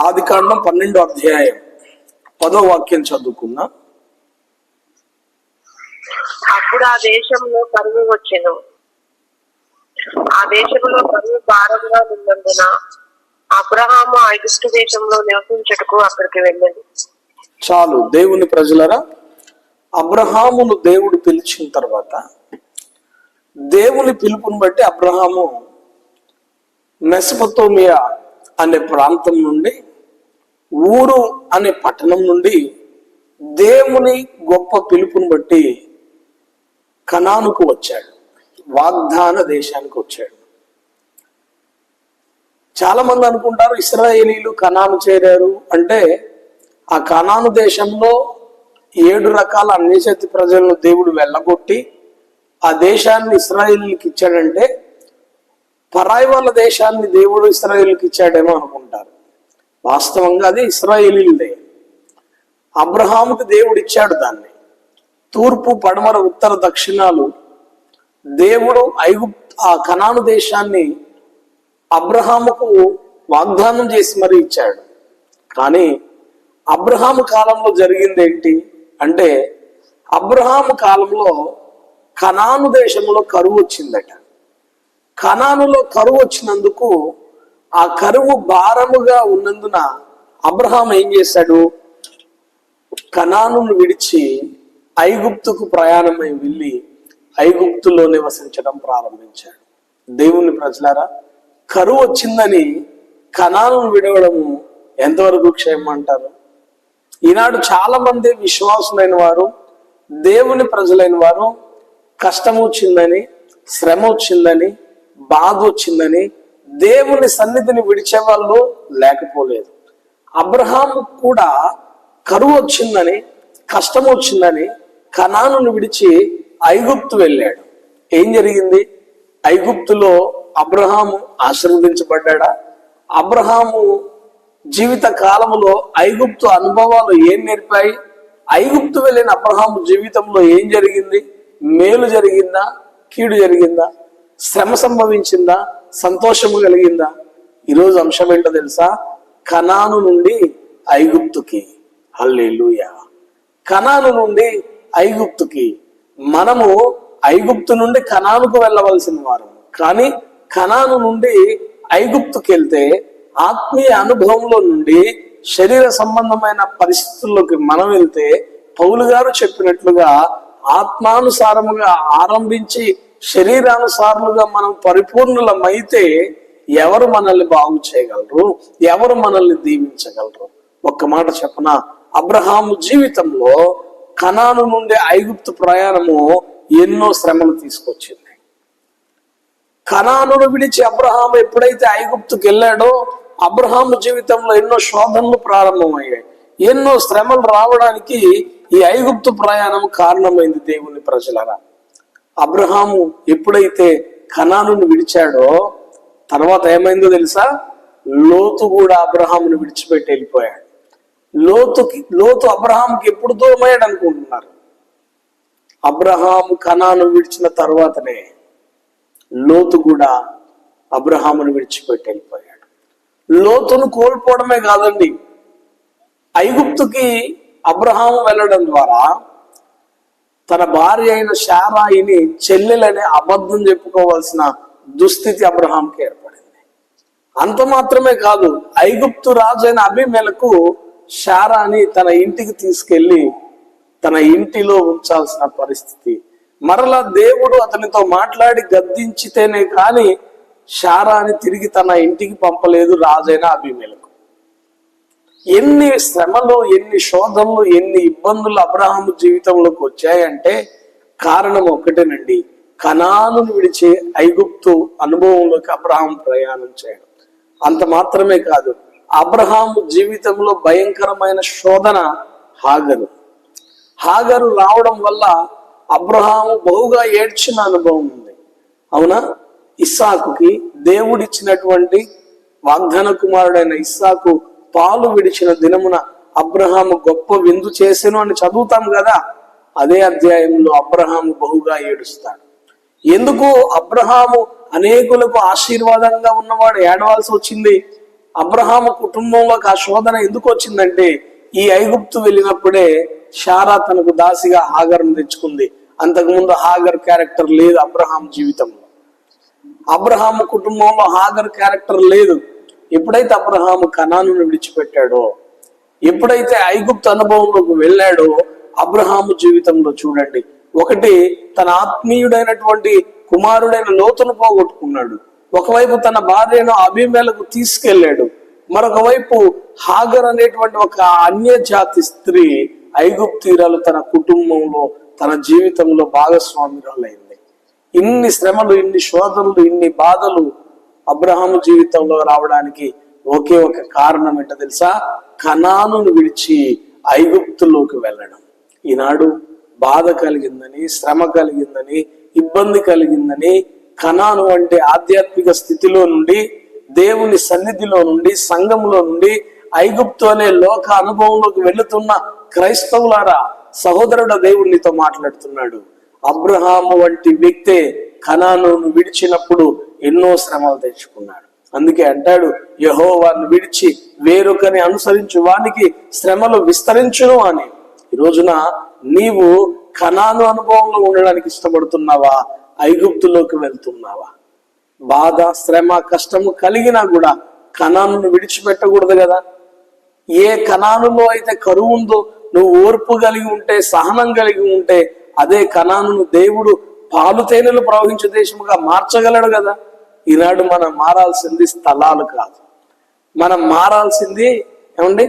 ఆది కాండం పన్నెండో అధ్యాయం. పదో వాక్యం చదువుకున్నా అప్పుడు ఆ దేశంలో కరువు వచ్చెను ఆ దేశంలో కరువు భారంగా ఉన్నందున అబ్రహాము ఐగుప్తు దేశంలో నివసించుటకు అక్కడికి వెళ్ళింది. చాలు దేవుని ప్రజలరా అబ్రహామును దేవుడు పిలిచిన తర్వాత దేవుని పిలుపుని బట్టి అబ్రహాము మెసపతోమియా అనే ప్రాంతం నుండి ఊరు అనే పట్టణం నుండి దేవుని గొప్ప పిలుపుని బట్టి కణానుకు వచ్చాడు. వాగ్దాన దేశానికి వచ్చాడు. చాలా మంది అనుకుంటారు ఇస్రాయేలీలు కణాను చేరారు అంటే ఆ కణాను దేశంలో ఏడు రకాల అన్యజాతి ప్రజలను దేవుడు వెళ్ళగొట్టి ఆ దేశాన్ని ఇస్రాయేలీకి ఇచ్చాడంటే పరాయి వాళ్ళ దేశాన్ని దేవుడు ఇస్రాయేల్కి ఇచ్చాడేమో అనుకుంటారు. వాస్తవంగా అది ఇస్రాయేలీలదే. అబ్రహాముకి దేవుడు ఇచ్చాడు దాన్ని. తూర్పు పడమర ఉత్తర దక్షిణాలు. దేవుడు ఐగు ఆ కనాను దేశాన్ని అబ్రహాముకు వాగ్దానం చేసి మరీ ఇచ్చాడు. కానీ అబ్రహాము కాలంలో జరిగింది ఏంటి అంటే అబ్రహాము కాలంలో కనాను దేశంలో కరువు వచ్చిందట. కనానులో కరువు వచ్చినందుకు ఆ కరువు భారముగా ఉన్నందున అబ్రహాం ఏం చేశాడు? కణాను విడిచి ఐగుప్తుకు ప్రయాణమై వెళ్ళి ఐగుప్తులో నివసించడం ప్రారంభించాడు. దేవుని ప్రజలారా కరువు వచ్చిందని కణాలను విడవడము ఎంతవరకు క్షేమం అంటారు? ఈనాడు చాలా మంది విశ్వాసులైన వారు దేవుని ప్రజలైన వారు కష్టం వచ్చిందని శ్రమ వచ్చిందని బాధ వచ్చిందని దేవుని సన్నిధిని విడిచే వాళ్ళు లేకపోలేదు. అబ్రహాం కూడా కరువు వచ్చిందని కష్టం వచ్చిందని కణాను విడిచి ఐగుప్తు వెళ్ళాడు. ఏం జరిగింది? ఐగుప్తులో అబ్రహాము ఆశీర్వదించబడ్డా అబ్రహాము జీవిత కాలములో ఐగుప్తు అనుభవాలు ఏం నేర్పాయి? ఐగుప్తు వెళ్ళిన అబ్రహాము జీవితంలో ఏం జరిగింది? మేలు జరిగిందా? కీడు జరిగిందా? శ్రమ సంభవించిందా? సంతోషము కలిగిందా? ఈరోజు అంశం ఏంటో తెలుసా? కనాను నుండి ఐగుప్తుకి. హల్లెలూయా. కనాను నుండి ఐగుప్తుకి. మనము ఐగుప్తు నుండి కనానుకు వెళ్ళవలసిన వారు. కానీ కనాను నుండి ఐగుప్తుకి వెళ్తే ఆత్మీయ అనుభవంలో నుండి శరీర సంబంధమైన పరిస్థితుల్లోకి మనం వెళ్తే పౌలు గారు చెప్పినట్లుగా ఆత్మానుసారముగా ఆరంభించి శరీరానుసారముగా మనం పరిపూర్ణులమైతే ఎవరు మనల్ని బాగు చేయగలరు? ఎవరు మనల్ని దీవించగలరు? ఒక్క మాట చెప్పన అబ్రహాము జీవితంలో కణాను నుండి ఐగుప్తు ప్రయాణము ఎన్నో శ్రమలు తీసుకొచ్చింది. కణానును విడిచి అబ్రహాము ఎప్పుడైతే ఐగుప్తుకి వెళ్ళాడో అబ్రహాము జీవితంలో ఎన్నో శోధనలు ప్రారంభమయ్యాయి. ఎన్నో శ్రమలు రావడానికి ఈ ఐగుప్తు ప్రయాణం కారణమైంది దేవుని ప్రజలరా. అబ్రహాము ఎప్పుడైతే కణాను విడిచాడో తర్వాత ఏమైందో తెలుసా? లోతు కూడా అబ్రహామును విడిచిపెట్టి వెళ్ళిపోయాడు. లోతుకి లోతు అబ్రహాంకి ఎప్పుడు దూరమయ్యాడు అనుకుంటున్నారు? అబ్రహాము కణాను విడిచిన తర్వాతనే లోతు కూడా అబ్రహామును విడిచిపెట్టి వెళ్ళిపోయాడు. లోతును కోల్పోవడమే కాదండి. ఐగుప్తుకి అబ్రహాము వెళ్ళడం ద్వారా తన భార్య అయిన శారాయిని చెల్లెలని అబద్ధం చెప్పుకోవాల్సిన దుస్థితి అబ్రహాంకి ఏర్పడింది. అంత మాత్రమే కాదు ఐగుప్తు రాజు అయిన అభిమేలకు శారాని తన ఇంటికి తీసుకెళ్ళి తన ఇంటిలో ఉంచాల్సిన పరిస్థితి. మరలా దేవుడు అతనితో మాట్లాడి గద్దించితేనే కానీ శారాని తిరిగి తన ఇంటికి పంపలేదు రాజైన అభిమేలకు ఎన్ని శ్రమలు ఎన్ని శోధనలు ఎన్ని ఇబ్బందులు అబ్రహాము జీవితంలోకి వచ్చాయంటే కారణం ఒకటేనండి. కణాలను విడిచే ఐగుప్తు అనుభవంలోకి అబ్రహాం ప్రయాణం చేయడం. అంత మాత్రమే కాదు అబ్రహాము జీవితంలో భయంకరమైన శోధన హాగరు. హాగరు రావడం వల్ల అబ్రహాము బహుగా ఏడ్చిన అనుభవం ఉంది. అవునా? ఇస్సాకుకి దేవుడిచ్చినటువంటి వాగ్దాన కుమారుడైన ఇస్సాకు పాలు విడిచిన దినమున అబ్రహాము గొప్ప విందు చేసెను అని చదువుతాం కదా? అదే అధ్యాయంలో అబ్రహాము బహుగా ఏడుస్తాడు. ఎందుకు? అబ్రహాము అనేకులకు ఆశీర్వాదంగా ఉన్నవాడు ఏడవాల్సి వచ్చింది. అబ్రహాము కుటుంబంలోకి ఆ శోధన ఎందుకు వచ్చిందంటే ఈ ఐగుప్తు వెళ్ళినప్పుడే షారా తనకు దాసిగా హాగర్ను తెచ్చుకుంది. అంతకుముందు హాగర్ క్యారెక్టర్ లేదు అబ్రహాం జీవితంలో. అబ్రహాము కుటుంబంలో హాగర్ క్యారెక్టర్ లేదు. ఎప్పుడైతే అబ్రహాము కణాను విడిచిపెట్టాడో ఎప్పుడైతే ఐగుప్తు అనుభవంలోకి వెళ్ళాడో అబ్రహాము జీవితంలో చూడండి ఒకటి తన ఆత్మీయుడైనటువంటి కుమారుడైన లోతును పోగొట్టుకున్నాడు. ఒకవైపు తన భార్యను అభిమేలకు తీసుకెళ్ళాడు. మరొక వైపు హాగర్ అనేటువంటి ఒక అన్య జాతి స్త్రీ ఐగుప్తీరాలు తన కుటుంబంలో తన జీవితంలో భాగస్వామిరాలైంది. ఇన్ని శ్రమలు ఇన్ని శోధనలు ఇన్ని బాధలు అబ్రహాము జీవితంలో రావడానికి ఒకే ఒక కారణం ఏంటో తెలుసా? కణానును విడిచి ఐగుప్తులోకి వెళ్ళడం. ఈనాడు బాధ కలిగిందని శ్రమ కలిగిందని ఇబ్బంది కలిగిందని కణాను అంటే ఆధ్యాత్మిక స్థితిలో నుండి దేవుని సన్నిధిలో నుండి సంఘంలో నుండి ఐగుప్తు అనే లోక అనుభవంలోకి వెళుతున్న క్రైస్తవులారా సహోదరుడు దేవుడు నీతో మాట్లాడుతున్నాడు. అబ్రహాము వంటి వ్యక్తే కణాను విడిచినప్పుడు ఎన్నో శ్రమలు తెచ్చుకున్నాడు. అందుకే అంటాడు యహోవాన్ని విడిచి వేరొకని అనుసరించు వానికి శ్రమలు విస్తరించును అని. ఈ రోజున నీవు కణాను అనుభవంలో ఉండడానికి ఇష్టపడుతున్నావా? ఐగుప్తులోకి వెళ్తున్నావా? బాధ శ్రమ కష్టము కలిగినా కూడా కణాను విడిచిపెట్టకూడదు కదా. ఏ కణానులో అయితే కరువు ఉందో నువ్వు ఓర్పు కలిగి ఉంటే సహనం కలిగి ఉంటే అదే కణాను దేవుడు పాలు తేనెలు ప్రవహించే దేశముగా మార్చగలడు కదా? ఈనాడు మనం మారాల్సింది స్థలాలు కాదు. మనం మారాల్సింది ఏమండి?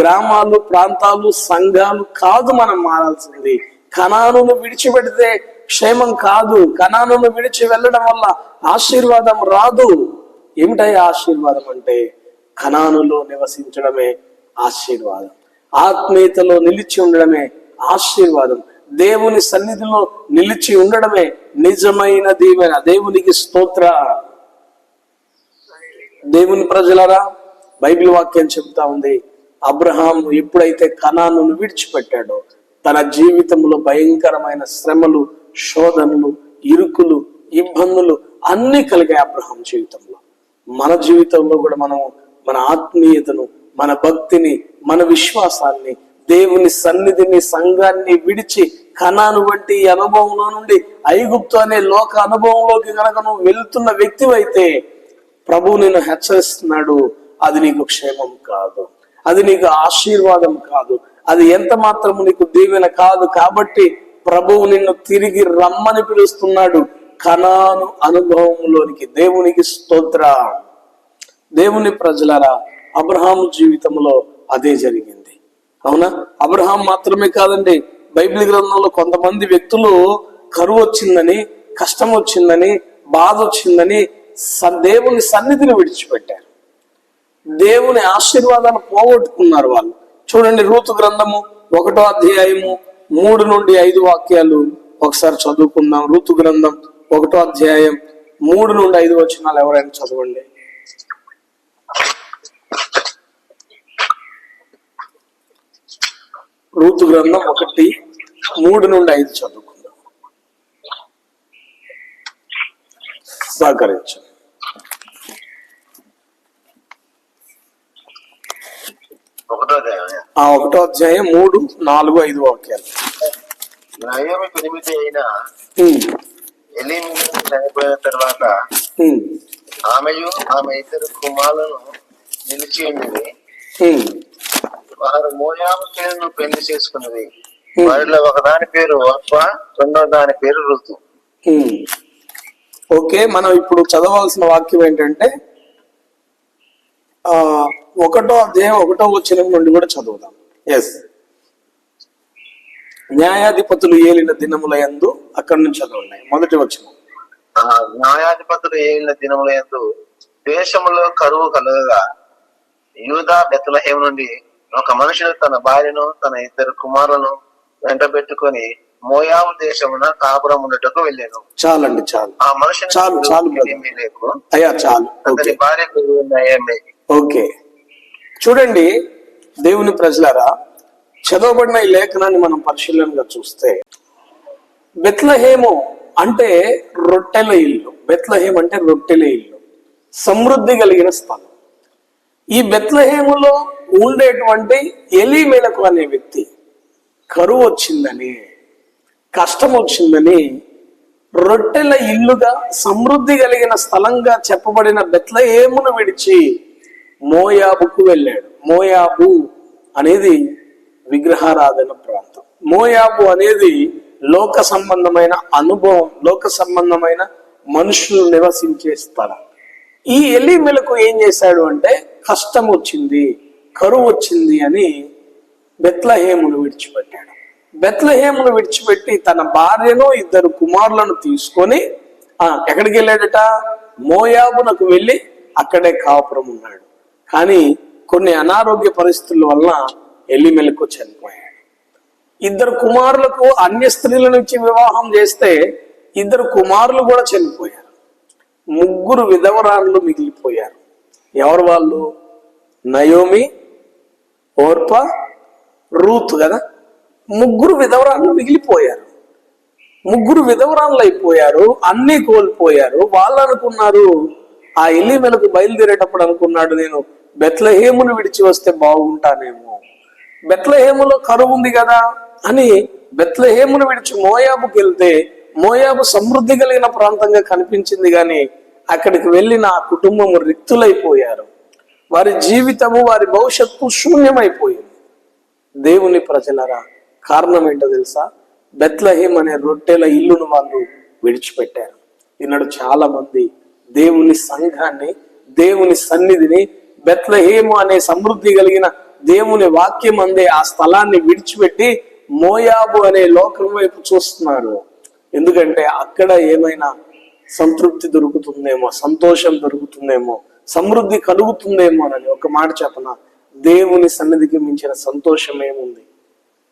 గ్రామాలు ప్రాంతాలు సంఘాలు కాదు మనం మారాల్సింది. కణాలను విడిచిపెడితే క్షేమం కాదు. కణాలను విడిచి వెళ్ళడం వల్ల ఆశీర్వాదం రాదు. ఏమిటై ఆశీర్వాదం అంటే? కణానులో నివసించడమే ఆశీర్వాదం. ఆత్మీయతలో నిలిచి ఉండడమే ఆశీర్వాదం. దేవుని సన్నిధిలో నిలిచి ఉండడమే నిజమైన దీవెన. దేవునికి స్తోత్ర. దేవుని ప్రజలరా బైబిల్ వాక్యం చెప్తా ఉంది. అబ్రహాం ఎప్పుడైతే కణాను విడిచిపెట్టాడో తన జీవితంలో భయంకరమైన శ్రమలు శోధనలు ఇరుకులు ఇబ్బందులు అన్ని కలిగాయి అబ్రహాం జీవితంలో. మన జీవితంలో కూడా మనం మన ఆత్మీయతను మన భక్తిని మన విశ్వాసాన్ని దేవుని సన్నిధిని సంఘాన్ని విడిచి కణాను వంటి అనుభవంలో నుండి ఐగుప్తు అనే లోక అనుభవంలోకి కనుక నువ్వు వెళ్తున్న వ్యక్తివైతే ప్రభు నిన్ను హెచ్చరిస్తున్నాడు. అది నీకు క్షేమం కాదు. అది నీకు ఆశీర్వాదం కాదు. అది ఎంత మాత్రము నీకు దీవెన కాదు. కాబట్టి ప్రభువు నిన్ను తిరిగి రమ్మని పిలుస్తున్నాడు. కణాను అనుభవంలోనికి దేవునికి స్తోత్ర. దేవుని ప్రజలరా అబ్రహాము జీవితంలో అదే జరిగింది. అవునా? అబ్రహాం మాత్రమే కాదండి. బైబిల్ గ్రంథంలో కొంతమంది వ్యక్తులు కరువు వచ్చిందని కష్టం వచ్చిందని బాధ వచ్చిందని స- దేవుని సన్నిధిని విడిచిపెట్టారు. దేవుని ఆశీర్వాదాన్ని పోగొట్టుకున్నారు వాళ్ళు. చూడండి రూతు గ్రంథము ఒకటో అధ్యాయము మూడు నుండి ఐదు వాక్యాలు. ఒకసారి చదువుకుందాం. ఋతు గ్రంథం ఒకటో అధ్యాయం మూడు నుండి ఐదు వచనాలు ఎవరైనా చదవండి. రూతు గ్రంథం ఒకటి మూడు నుండి ఐదు చదువుకుందాం. అధ్యాయం. ఆ ఒకటో అధ్యాయం మూడు నాలుగు ఐదు వాక్యాలు. నయోమి పెనిమిటి అయిన ఎలీమి చనిపోయిన తర్వాత ఆమెయు ఆమె ఇద్దరు కుమారులను నిలిచి వారు స్త్రీలను పెళ్ళి చేసుకున్నది. వారిలో ఒక దాని పేరు అప్ప రెండో దాని పేరు ఋతు. ఓకే మనం ఇప్పుడు చదవాల్సిన వాక్యం ఏంటంటే ఆ ఒకటో అధ్యాయం ఒకటో వచ్చిన నుండి కూడా చదువుదాం. ఎస్ న్యాయాధిపతులు ఏలిన దినముల యందు అక్కడి నుంచి చదవండి. మొదటి వచ్చిన ఆ న్యాయాధిపతులు ఏలిన దినముల యందు దేశములో కరువు కలగగా యూదా బెత్తలహేం నుండి ఒక మనుషుడు తన భార్యను తన ఇద్దరు కుమారులను వెంట పెట్టుకొని మోయాము దేశమున కాపురం ఉండటకు వెళ్ళాను చాలండి చాలు. ఆ మనుషుని చాలు, చాలు అయ్యా చాలు. అతని భార్య ఓకే. చూడండి దేవుని ప్రజలారా చదవబడిన ఈ లేఖనాన్ని మనం పరిశీలనగా చూస్తే బెత్లహేము అంటే రొట్టెల ఇల్లు. బెత్లహేం అంటే రొట్టెల ఇల్లు. సమృద్ధి కలిగిన స్థలం. ఈ బెత్లహేములో ఉండేటువంటి ఎలీమెలకు అనే వ్యక్తి కరువు వచ్చిందని కష్టం వచ్చిందని రొట్టెల ఇల్లుగా సమృద్ధి కలిగిన స్థలంగా చెప్పబడిన బెత్లహేమును విడిచి మోయాబుకు వెళ్ళాడు. మోయాబు అనేది విగ్రహారాధన ప్రాంతం. మోయాబు అనేది లోక సంబంధమైన అనుభవం లోక సంబంధమైన మనుషులు నివసించే స్థలం. ఈ ఎలిమెలకు ఏం చేశాడు అంటే కష్టం వచ్చింది కరువు వచ్చింది అని బెత్లహేమును విడిచిపెట్టాడు. బెత్లహేమును విడిచిపెట్టి తన భార్యను ఇద్దరు కుమారులను తీసుకొని ఎక్కడికి వెళ్ళాడట? మోయాబునకు వెళ్ళి అక్కడే కాపురం ఉన్నాడు. కానీ కొన్ని అనారోగ్య పరిస్థితుల వలన ఎల్లిమెలకు చనిపోయాడు. ఇద్దరు కుమారులకు అన్య స్త్రీల నుంచి వివాహం చేస్తే ఇద్దరు కుమారులు కూడా చనిపోయారు. ముగ్గురు విధవరాళ్ళు మిగిలిపోయారు. ఎవరు వాళ్ళు? నయోమి ఓర్ప రూత్ కదా? ముగ్గురు విధవరాళ్ళు మిగిలిపోయారు. ముగ్గురు విధవరాళ్ళు అయిపోయారు అన్నీ కోల్పోయారు. వాళ్ళు అనుకున్నారు ఆ ఎలిమెలకు బయలుదేరేటప్పుడు అనుకున్నాడు నేను బెత్లహేమును విడిచి వస్తే బాగుంటానేమో. బెత్లహేములో కరువు ఉంది కదా అని బెత్లహేమును విడిచి మోయాబుకి వెళ్తే మోయాబు సమృద్ధి కలిగిన ప్రాంతంగా కనిపించింది కానీ అక్కడికి వెళ్ళిన ఆ కుటుంబము రిక్తులైపోయారు. వారి జీవితము వారి భవిష్యత్తు శూన్యమైపోయింది. దేవుని ప్రజలరా కారణం ఏంటో తెలుసా? బెత్లహీం అనే రొట్టెల ఇల్లును వాళ్ళు విడిచిపెట్టారు. ఈనాడు చాలా మంది దేవుని సంఘాన్ని దేవుని సన్నిధిని బెత్లహేము అనే సమృద్ధి కలిగిన దేవుని వాక్యం అందే ఆ స్థలాన్ని విడిచిపెట్టి మోయాబు అనే లోకం వైపు చూస్తున్నారు. ఎందుకంటే అక్కడ ఏమైనా సంతృప్తి దొరుకుతుందేమో సంతోషం దొరుకుతుందేమో సమృద్ధి కలుగుతుందేమో అని ఒక మాట చెప్పన దేవుని సన్నిధికి మించిన సంతోషం ఏముంది?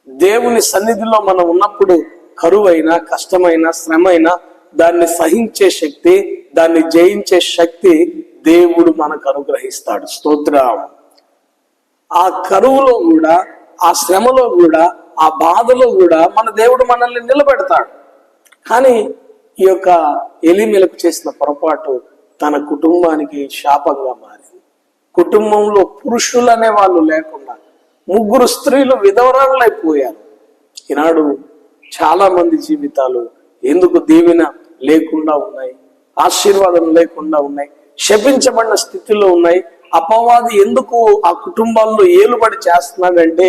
దేవుని సన్నిధిలో మనం ఉన్నప్పుడు కరువైన కష్టమైన శ్రమైన దాన్ని సహించే శక్తి దాన్ని జయించే శక్తి దేవుడు మనకు అనుగ్రహిస్తాడు. స్తోత్రం. ఆ కరువులో కూడా ఆ శ్రమలో కూడా ఆ బాధలో కూడా మన దేవుడు మనల్ని నిలబెడతాడు. కానీ ఈ యొక్క ఎలిమెలకు చేసిన పొరపాటు తన కుటుంబానికి శాపంగా మారింది. కుటుంబంలో పురుషులు అనే వాళ్ళు లేకుండా ముగ్గురు స్త్రీలు విధవరాలైపోయారు ఈనాడు చాలా మంది జీవితాలు ఎందుకు దీవెన లేకుండా ఉన్నాయి? ఆశీర్వాదం లేకుండా ఉన్నాయి? శపించబడిన స్థితిలో ఉన్నాయి? అపవాది ఎందుకు ఆ కుటుంబాల్లో ఏలుబడి చేస్తున్నాడంటే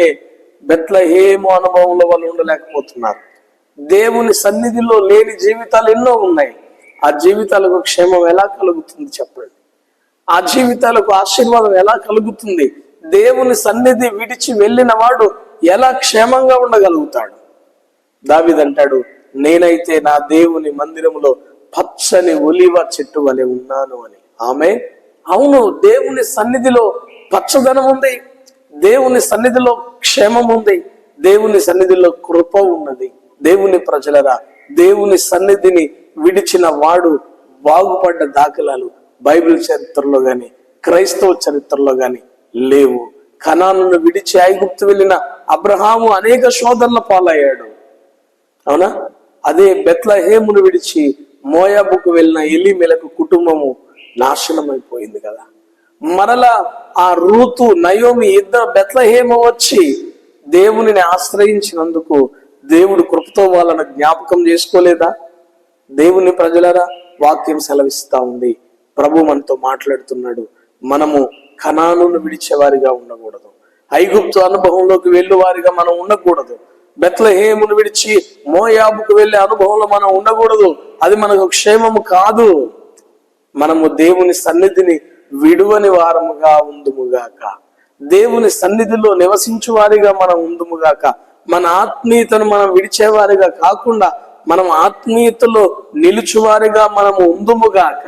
బెత్లహేము అనుభవంలో వాళ్ళు ఉండలేకపోతున్నారు. దేవుని సన్నిధిలో లేని జీవితాలు ఎన్నో ఉన్నాయి. ఆ జీవితాలకు క్షేమం ఎలా కలుగుతుంది చెప్పండి. ఆ జీవితాలకు ఆశీర్వాదం ఎలా కలుగుతుంది? దేవుని సన్నిధి విడిచి వెళ్ళిన వాడు ఎలా క్షేమంగా ఉండగలుగుతాడు? దావిదంటాడు నేనైతే నా దేవుని మందిరములో పచ్చని ఒలివ చెట్టు వలె ఉన్నాను అని. ఆమె అవును దేవుని సన్నిధిలో పచ్చదనం ఉంది. దేవుని సన్నిధిలో క్షేమం ఉంది. దేవుని సన్నిధిలో కృప ఉన్నది. దేవుని ప్రజలరా దేవుని సన్నిధిని విడిచిన వాడు బాగుపడ్డ దాఖలాలు బైబిల్ చరిత్రలో గాని క్రైస్తవ చరిత్రలో గాని లేవు. కణాలను విడిచి ఐగుప్తు వెళ్ళిన అబ్రహాము అనేక శోధనల పాలయ్యాడు. అవునా? అదే బెత్లహేమును విడిచి మోయాబుకు వెళ్ళిన ఎలిమెలకు కుటుంబము నాశనం అయిపోయింది కదా. మరలా ఆ రూతు నయోమి ఇద్దరు బెత్లహేమ వచ్చి దేవునిని ఆశ్రయించినందుకు దేవుడు కృపతో వాళ్ళను జ్ఞాపకం చేసుకోలేదా? దేవుని ప్రజలరా వాక్యం సెలవిస్తా ఉంది. ప్రభు మనతో మాట్లాడుతున్నాడు. మనము కణాలను విడిచేవారిగా ఉండకూడదు. ఐగుప్తు అనుభవంలోకి వెళ్ళేవారిగా మనం ఉండకూడదు. బెత్లహేమును విడిచి మోయాబుకు వెళ్ళే అనుభవంలో మనం ఉండకూడదు. అది మనకు క్షేమము కాదు. మనము దేవుని సన్నిధిని విడువని వారముగా ఉందుముగాక దేవుని సన్నిధిలో నివసించు వారిగా మనం ఉందుముగాక మన ఆత్మీయతను మనం విడిచేవారిగా కాకుండా మనం ఆత్మీయతలో నిలుచువారిగా మనము ఉందుముగాక.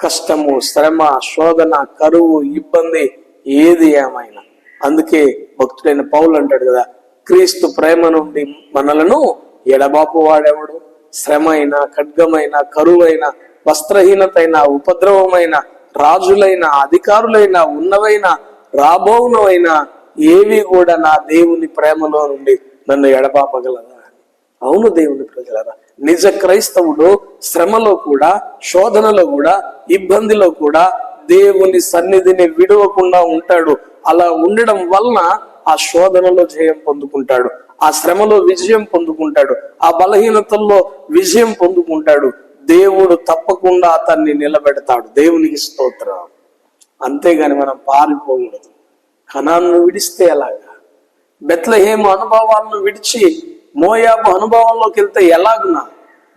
కష్టము శ్రమ శోధన కరువు ఇబ్బంది ఏది ఏమైనా. అందుకే భక్తుడైన పౌలు అంటాడు కదా క్రీస్తు ప్రేమ నుండి మనలను ఎడబాపు వాడేవాడు? శ్రమ అయినా ఖడ్గమైన కరువైన వస్త్రహీనతైన ఉపద్రవమైన రాజులైన అధికారులైన ఉన్నవైన రాబోవునవైన ఏవి కూడా నా దేవుని ప్రేమలో నుండి నన్ను ఎడబాపగలదా అవును దేవుని ప్రజలరా నిజ క్రైస్తవుడు శ్రమలో కూడా శోధనలో కూడా ఇబ్బందిలో కూడా దేవుని సన్నిధిని విడవకుండా ఉంటాడు. అలా ఉండడం వలన ఆ శోధనలో జయం పొందుకుంటాడు ఆ శ్రమలో విజయం పొందుకుంటాడు ఆ బలహీనతల్లో విజయం పొందుకుంటాడు. దేవుడు తప్పకుండా అతన్ని నిలబెడతాడు. దేవునికి స్తోత్రం. అంతేగాని మనం పారిపోకూడదు. కణాన్ని విడిస్తే ఎలాగా? బెత్లహేమ అనుభవాలను విడిచి మోయాబు అనుభవంలోకి వెళ్తే ఎలాగునా?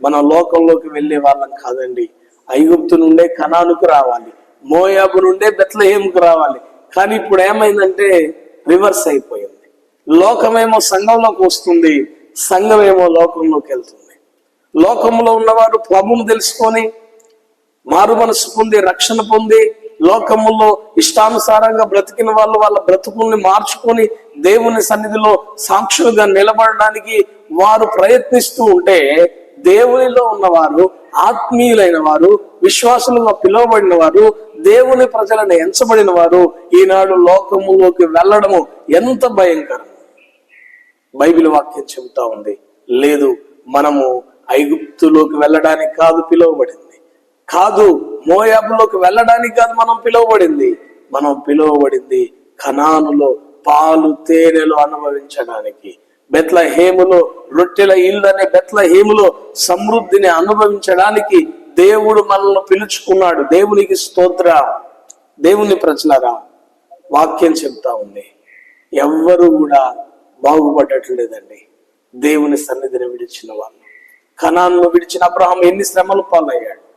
మనం లోకంలోకి వెళ్ళే వాళ్ళం కాదండి. ఐగుప్తు నుండే కణానుకు రావాలి. మోయాబు నుండే బెత్లహేముకు రావాలి. కానీ ఇప్పుడు ఏమైందంటే రివర్స్ అయిపోయింది. లోకమేమో సంఘంలోకి వస్తుంది సంఘమేమో లోకంలోకి వెళ్తుంది. లోకంలో ఉన్నవారు ప్రభువును తెలుసుకొని మారు మనసు పొంది రక్షణ పొంది లోకములో ఇష్టానుసారంగా బ్రతికిన వాళ్ళు వాళ్ళ బ్రతుకుల్ని మార్చుకొని దేవుని సన్నిధిలో సాక్షులుగా నిలబడడానికి వారు ప్రయత్నిస్తూ ఉంటే దేవునిలో ఉన్నవారు ఆత్మీయులైన వారు విశ్వాసులుగా పిలువబడిన వారు దేవుని ప్రజలను ఎంచబడిన వారు ఈనాడు లోకములోకి వెళ్ళడము ఎంత భయంకరం. బైబిల్ వాక్యం చెబుతా ఉంది లేదు మనము ఐగుప్తులోకి వెళ్ళడానికి కాదు పిలువబడింది. కాదు మోయాబులోకి వెళ్ళడానికి కాదు మనం పిలువబడింది. మనం పిలువబడింది ఖనానులో పాలు తేనెలు అనుభవించడానికి. బెత్ల హేములో రొట్టెల ఇల్లు అనే బెత్ల హేములో సమృద్ధిని అనుభవించడానికి దేవుడు మనల్ని పిలుచుకున్నాడు. దేవునికి స్తోత్ర. దేవుని ప్రజలరా వాక్యం చెప్తా ఉంది. ఎవ్వరు కూడా బాగుపడట్లేదండి. దేవుని సన్నిధిని విడిచిన వాళ్ళు. కణాన్ని విడిచిన అబ్రహం ఎన్ని శ్రమలు పాలయ్యాడు?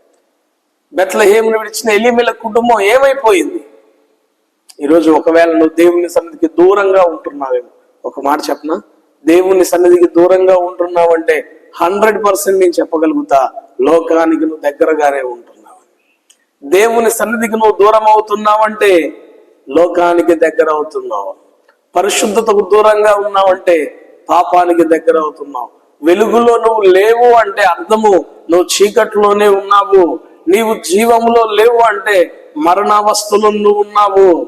బెత్లహేమును విడిచిన ఎలిమిల కుటుంబం ఏమైపోయింది? ఈరోజు ఒకవేళ నువ్వు దేవుని సన్నిధికి దూరంగా ఉంటున్నావేమో ఒక మాట చెప్పనా? దేవుని సన్నిధికి దూరంగా ఉంటున్నావంటే హండ్రెడ్ పర్సెంట్ నేను చెప్పగలుగుతా లోకానికి నువ్వు దగ్గరగానే ఉంటున్నావు. దేవుని సన్నిధికి నువ్వు దూరం అవుతున్నావంటే లోకానికి దగ్గర అవుతున్నావు. పరిశుద్ధతకు దూరంగా ఉన్నావంటే పాపానికి దగ్గర అవుతున్నావు. వెలుగులో నువ్వు లేవు అంటే అర్థము నువ్వు చీకట్లోనే ఉన్నావు. నీవు జీవములో లేవు అంటే మరణావస్థలో నువ్వు ఉన్నావు.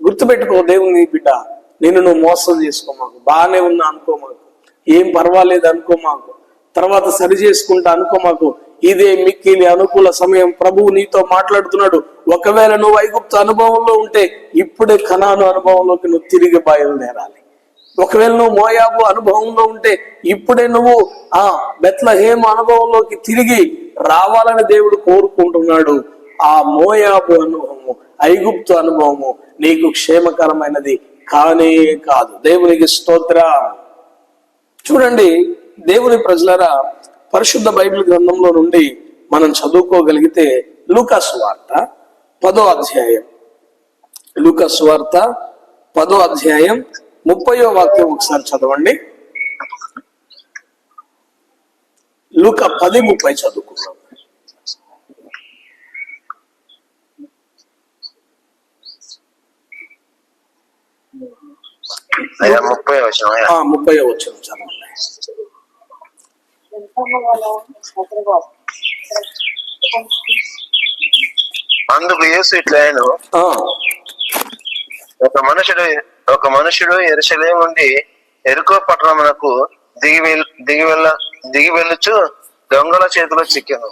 గుర్తుపెట్టుకో దేవుని బిడ్డ నిన్ను నువ్వు మోసం చేసుకోమాకు బాగానే ఉన్నా అనుకో మాకు. ఏం పర్వాలేదు అనుకో మాకు. తర్వాత సరి చేసుకుంటా అనుకో మాకు. ఇదే మిక్కిలి అనుకూల సమయం ప్రభువు నీతో మాట్లాడుతున్నాడు. ఒకవేళ నువ్వు ఐగుప్తు అనుభవంలో ఉంటే ఇప్పుడే కణాను అనుభవంలోకి నువ్వు తిరిగి బయలుదేరాలి. ఒకవేళ నువ్వు మోయాబు అనుభవంలో ఉంటే ఇప్పుడే నువ్వు ఆ బెత్లహేమ అనుభవంలోకి తిరిగి రావాలని దేవుడు కోరుకుంటున్నాడు. ఆ మోయాబు అనుభవము ఐగుప్తు అనుభవము నీకు క్షేమకరమైనది కానే కాదు. దేవునికి స్తోత్ర. చూడండి దేవుని ప్రజలరా పరిశుద్ధ బైబిల్ గ్రంథంలో నుండి మనం చదువుకోగలిగితే లూకాస్ వార్త పదో అధ్యాయం. లూకాస్ వార్త పదో అధ్యాయం ముప్పయో వాక్యం ఒకసారి చదవండి. లూక పది ముప్పై చదువుకున్నాం. ముప్పై వచ్చిన చదవండి అందుకు యేసు ఇట్లను ఆ, ఒక మనుషుడు ఒక మనుషుడు ఎరుసలేం నుండి ఎరుకో పట్టణమునకు దిగి దిగి వెళ్ళ దిగి వెళ్ళుచు దొంగల చేతిలో చిక్కెను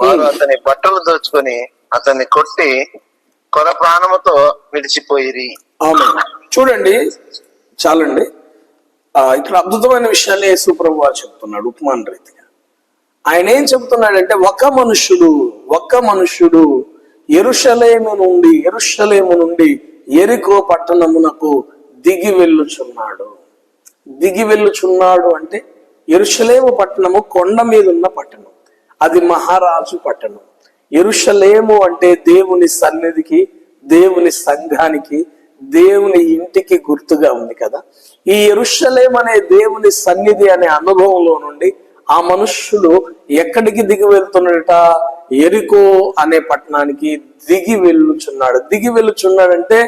వారు అతని బట్టలు దోచుకొని అతన్ని కొట్టి కొర ప్రాణముతో విడిచిపోయిరి. ఆమె చూడండి చాలండి. ఆ, ఇక్కడ అద్భుతమైన విషయాన్ని యేసు ప్రభు వారు చెప్తున్నాడు ఉపమాన రీతిగా. ఆయన ఏం చెప్తున్నాడంటే ఒక మనుష్యుడు ఒక మనుష్యుడు ఎరుషలేము నుండి ఎరుషలేము నుండి ఎరికో పట్టణమునకు దిగి వెళ్ళుచున్నాడు. దిగి వెళ్ళుచున్నాడు అంటే ఎరుషలేము పట్టణము కొండ మీద ఉన్న పట్టణం. అది మహారాజు పట్టణం. ఎరుషలేము అంటే దేవుని సన్నిధికి దేవుని సంఘానికి దేవుని ఇంటికి గుర్తుగా ఉంది కదా. ఈ ఎరుషలేం అనే దేవుని సన్నిధి అనే అనుభవంలో నుండి ఆ మనుష్యులు ఎక్కడికి దిగి వెళ్తున్నాడట? ఎరికో అనే పట్టణానికి దిగి వెళ్ళుచున్నాడు. దిగి వెళ్ళుచున్నాడంటే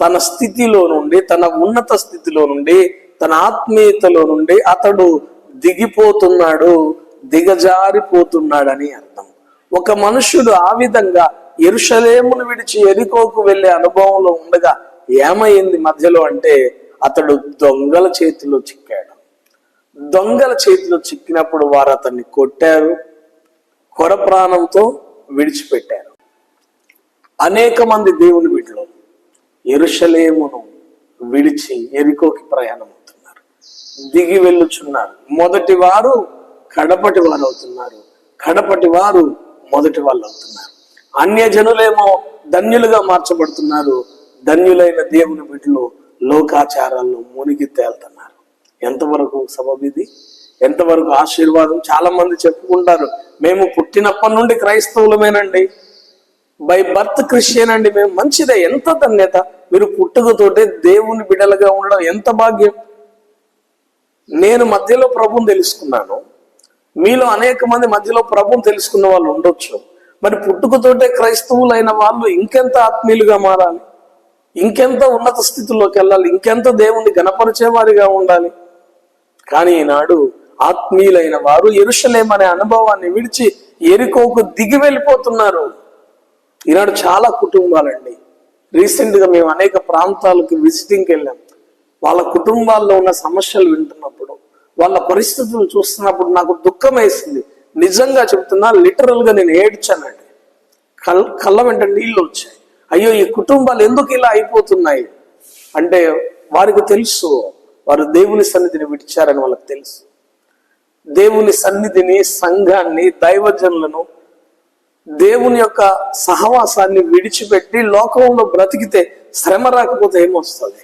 తన స్థితిలో నుండి తన ఉన్నత స్థితిలో నుండి తన ఆత్మీయతలో నుండి అతడు దిగిపోతున్నాడు దిగజారిపోతున్నాడని అర్థం. ఒక మనుష్యుడు ఆ విధంగా ఎరుషలేమును విడిచి ఎరికోకు వెళ్ళే అనుభవంలో ఉండగా ఏమైంది మధ్యలో అంటే అతడు దొంగల చేతిలో చిక్కాడు. దొంగల చేతిలో చిక్కినప్పుడు వారు అతన్ని కొట్టారు కొర ప్రాణంతో విడిచిపెట్టారు. అనేక మంది దేవుని వీటిలో ఎరుషలేమును విడిచి ఎరికోకి ప్రయాణం దిగి వెళ్ళుచున్నారు. మొదటి వారు కడపటి వారు అవుతున్నారు కడపటి వారు మొదటి వాళ్ళు అవుతున్నారు అన్య జనులేమో ధన్యులుగా మార్చబడుతున్నారు. ధన్యులైన దేవుని బిడ్డలు లోకాచారాల్లో మునిగి తేలుతున్నారు. ఎంతవరకు సబబు ఇది? ఎంతవరకు ఆశీర్వాదం? చాలా మంది చెప్పుకుంటారు మేము పుట్టినప్పటి నుండి క్రైస్తవులమేనండి. బై బర్త్ క్రిస్టియన్ అండి మేము మంచిదే. ఎంత ధన్యత? మీరు పుట్టుకతోటే దేవుని బిడ్డలుగా ఉండడం ఎంత భాగ్యం? నేను మధ్యలో ప్రభుని తెలుసుకున్నాను. మీలో అనేక మంది మధ్యలో ప్రభుని తెలుసుకున్న వాళ్ళు ఉండొచ్చు. మరి పుట్టుకతోటే క్రైస్తవులైన వాళ్ళు ఇంకెంత ఆత్మీయులుగా మారాలి? ఇంకెంత ఉన్నత స్థితిలోకి వెళ్ళాలి? ఇంకెంత దేవుణ్ణి గణపరిచేవారిగా ఉండాలి? కానీ ఈనాడు ఆత్మీయులైన వారు ఎరుషలేమనే అనుభవాన్ని విడిచి ఎరుకోకు దిగి వెళ్ళిపోతున్నారు. ఈనాడు చాలా కుటుంబాలండి. రీసెంట్గా మేము అనేక ప్రాంతాలకు విజిటింగ్కి వెళ్ళాం. వాళ్ళ కుటుంబాల్లో ఉన్న సమస్యలు వింటున్నప్పుడు వాళ్ళ పరిస్థితులు చూస్తున్నప్పుడు నాకు దుఃఖం వేసింది. నిజంగా చెప్తున్నా లిటరల్గా నేను ఏడ్చానండి. కళ్ళ కళ్ళ వెంట నీళ్ళు వచ్చాయి. అయ్యో ఈ కుటుంబాలు ఎందుకు ఇలా అయిపోతున్నాయి? అంటే వారికి తెలుసు వారు దేవుని సన్నిధిని విడిచారని వాళ్ళకి తెలుసు. దేవుని సన్నిధిని సంఘాన్ని దైవజనులను దేవుని యొక్క సహవాసాన్ని విడిచిపెట్టి లోకంలో బ్రతికితే శ్రమ రాకపోతే ఏమొస్తుంది?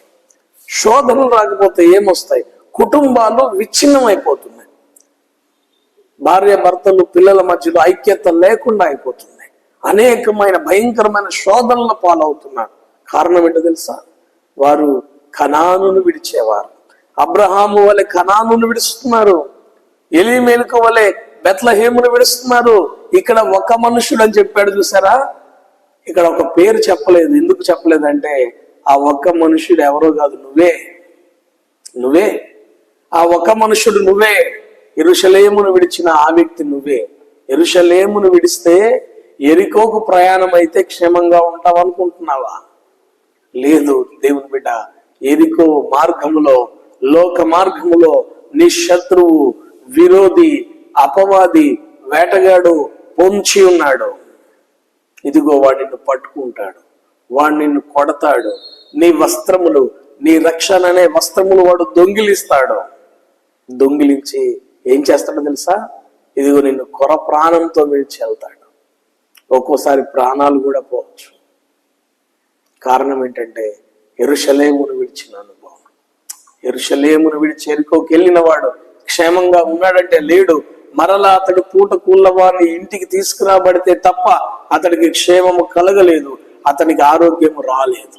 శోధనలు రాకపోతే ఏమొస్తాయి? కుటుంబాలు విచ్ఛిన్నం అయిపోతున్నాయి భార్య భర్తలు పిల్లల మధ్యలో ఐక్యత లేకుండా అయిపోతుంది అనేకమైన భయంకరమైన శోధనల పాలవుతున్నారు. కారణం ఏంటో తెలుసా? వారు కనానును విడిచేవారు. అబ్రహాము వలె కనానును విడుస్తున్నారు. ఎలిమేలుకు వలె బెత్లహేమును విడుస్తున్నారు. ఇక్కడ ఒక మనుషుడు అని చెప్పాడు చూసారా? ఇక్కడ ఒక పేరు చెప్పలేదు. ఎందుకు చెప్పలేదంటే ఆ ఒక్క మనుషుడు ఎవరో కాదు నువ్వే. నువ్వే. ఆ ఒక మనుషుడు నువ్వే. ఎరుషలేమును విడిచిన ఆ వ్యక్తి నువ్వే. ఎరుషలేమును విడిస్తే ఎరికోకు ప్రయాణం అయితే క్షేమంగా ఉంటావు అనుకుంటున్నావా లేదు దేవుని బిడ్డ ఎరికో మార్గములో లోక మార్గములో నీ శత్రువు విరోధి అపవాది వేటగాడు పొంచి ఉన్నాడు. ఇదిగో వాడు నిన్ను పట్టుకుంటాడు. వాడు నిన్ను కొడతాడు. నీ వస్త్రములు నీ రక్షణ అనే వస్త్రములు వాడు దొంగిలిస్తాడు. దొంగిలించి ఏం చేస్తాడో తెలుసా? ఇదిగో నిన్ను కొర ప్రాణంతో విడిచి వెళ్తాడు. ఒక్కోసారి ప్రాణాలు కూడా పోవచ్చు. కారణం ఏంటంటే ఎరుషలేమును విడిచిన అనుభవం. ఎరుషలేమును విడిచి ఎరుకోకి వెళ్ళిన వాడు క్షేమంగా ఉన్నాడంటే లేడు. మరలా అతడు పూట కూళ్ళవారిని ఇంటికి తీసుకురాబడితే తప్ప అతడికి క్షేమము కలగలేదు. అతనికి ఆరోగ్యము రాలేదు.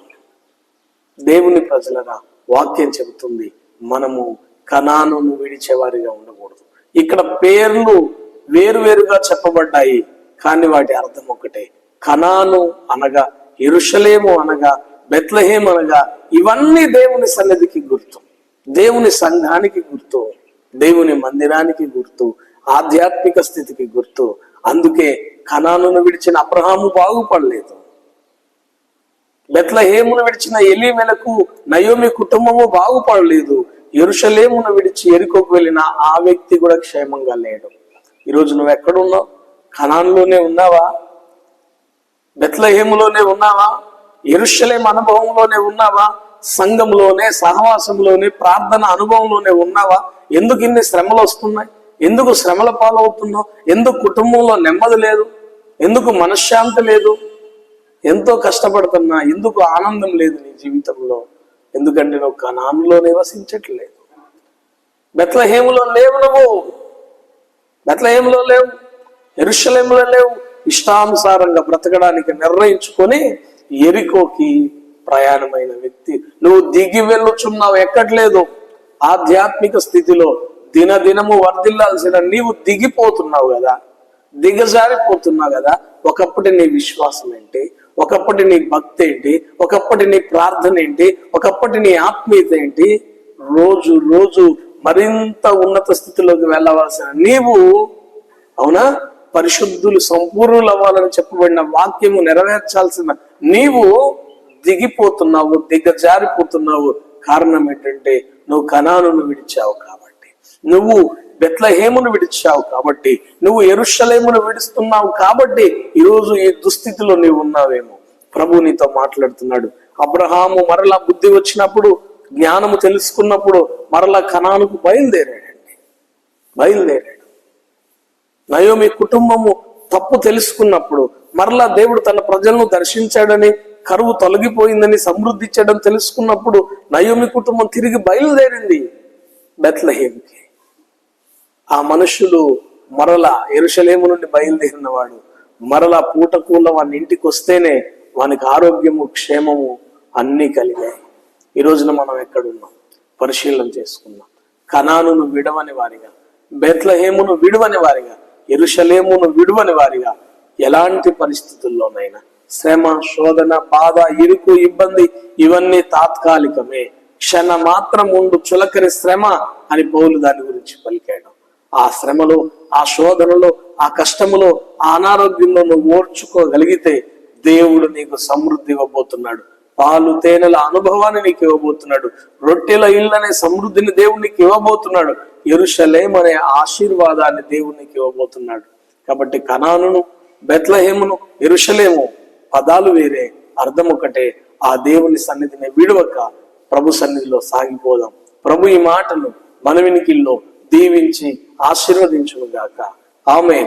దేవుని ప్రజలరా వాక్యం చెబుతుంది మనము కణాను విడిచేవారిగా ఉండకూడదు. ఇక్కడ పేర్లు వేరువేరుగా చెప్పబడ్డాయి కానీ వాటి అర్థం ఒకటే కణాను అనగా ఇరుషలేము అనగా బెత్లహేం అనగా ఇవన్నీ దేవుని సన్నిధికి గుర్తు. దేవుని సంఘానికి గుర్తు దేవుని మందిరానికి గుర్తు ఆధ్యాత్మిక స్థితికి గుర్తు. అందుకే కణాను విడిచిన అబ్రహాము బాగుపడలేదు. బెత్లహేమును విడిచిన ఎలీమెలకు నయోమి కుటుంబము బాగుపడలేదు. ఎరుషలేమును విడిచి ఎరుకోకు వెళ్ళిన ఆ వ్యక్తి కూడా క్షేమంగా లేడు. ఈరోజు నువ్వు ఎక్కడున్నావు? కణాన్లోనే ఉన్నావా? బెత్లహేములోనే ఉన్నావా? ఎరుషలేం అనుభవంలోనే ఉన్నావా? సంఘంలోనే సహవాసంలోనే ప్రార్థన అనుభవంలోనే ఉన్నావా? ఎందుకు ఇన్ని శ్రమలు వస్తున్నాయి? ఎందుకు శ్రమల పాలవుతున్నావు? ఎందుకు కుటుంబంలో నెమ్మది లేదు? ఎందుకు మనశ్శాంతి లేదు? ఎంతో కష్టపడుతున్నా ఎందుకు ఆనందం లేదు నీ జీవితంలో? ఎందుకంటే నువ్వు కణాంలో నివసించట్లేదు. బెత్లహేములో లేవు నువ్వు. బెత్లహేములో లేవు. ఎరుషలేములో లేవు. ఇష్టానుసారంగా బ్రతకడానికి నిర్ణయించుకొని ఎరికోకి ప్రయాణమైన వ్యక్తి. నువ్వు దిగి వెళ్ళుచున్నావు ఎక్కట్లేదు ఆధ్యాత్మిక స్థితిలో దినదినము వర్ధిల్లాల్సిన నీవు దిగిపోతున్నావు కదా. దిగజారిపోతున్నావు కదా ఒకప్పటి నీ విశ్వాసం ఏంటి? ఒకప్పటి నీ భక్తి ఏంటి? ఒకప్పటి నీ ప్రార్థన ఏంటి? ఒకప్పటి నీ ఆత్మీయత ఏంటి? రోజు రోజు మరింత ఉన్నత స్థితిలోకి వెళ్ళవలసిన నీవు అవునా? పరిశుద్ధులు సంపూర్ణులు అవ్వాలని చెప్పబడిన వాక్యము నెరవేర్చాల్సిన నీవు దిగిపోతున్నావు దిగజారిపోతున్నావు. కారణం ఏంటంటే నువ్వు కణాను విడిచావు కాబట్టి. నువ్వు బెత్లహేమును విడిచావు కాబట్టి నువ్వు ఎరుషలేమును విడుస్తున్నావు కాబట్టి ఈరోజు ఈ దుస్థితిలో నీవు ఉన్నావేమో. ప్రభు నీతో మాట్లాడుతున్నాడు. అబ్రహాము మరలా బుద్ధి వచ్చినప్పుడు జ్ఞానము తెలుసుకున్నప్పుడు మరలా కణానుకు బయలుదేరాడండి. బయలుదేరాడు. నయోమి కుటుంబము తప్పు తెలుసుకున్నప్పుడు మరలా దేవుడు తన ప్రజలను దర్శించాడని కరువు తొలగిపోయిందని సమృద్ధి ఇచ్చాడని తెలుసుకున్నప్పుడు నయోమి కుటుంబం తిరిగి బయలుదేరింది బెత్లహేమికి. ఆ మనుషులు మరల ఎరుషలేము నుండి బయలుదేరిన వాడు మరల పూటకూల వాని ఇంటికి వస్తేనే వానికి ఆరోగ్యము క్షేమము అన్నీ కలిగాయి. ఈ రోజున మనం ఎక్కడున్నాం? పరిశీలన చేసుకున్నాం కనానును విడవని వారిగా బెత్లహేమును విడవని వారిగా ఎరుషలేమును విడవని వారిగా ఎలాంటి పరిస్థితుల్లోనైనా శ్రమ శోధన బాధ ఇరుకు ఇబ్బంది ఇవన్నీ తాత్కాలికమే. క్షణ మాత్రం ఉండు చులకరి శ్రమ అని పౌలు దాని గురించి పలికాడు. ఆ శ్రమలో ఆ శోధనలో ఆ కష్టములో ఆ అనారోగ్యంలో నువ్వు ఓర్చుకోగలిగితే దేవుడు నీకు సమృద్ధి ఇవ్వబోతున్నాడు. పాలు తేనెల అనుభవాన్ని నీకు ఇవ్వబోతున్నాడు. రొట్టెల ఇళ్ళనే సమృద్ధిని దేవుడు నీకు ఇవ్వబోతున్నాడు. ఎరుషలేం అనే ఆశీర్వాదాన్ని దేవుడు నీకు ఇవ్వబోతున్నాడు. కాబట్టి కనానును బెత్లహేమును ఎరుషలేము పదాలు వేరే అర్థం ఒకటే. ఆ దేవుని సన్నిధిని విడవక ప్రభు సన్నిధిలో సాగిపోదాం. ప్రభు ఈ మాటను మన వినికిల్లో దీవించి ఆశీర్వదించుగాక ఆమె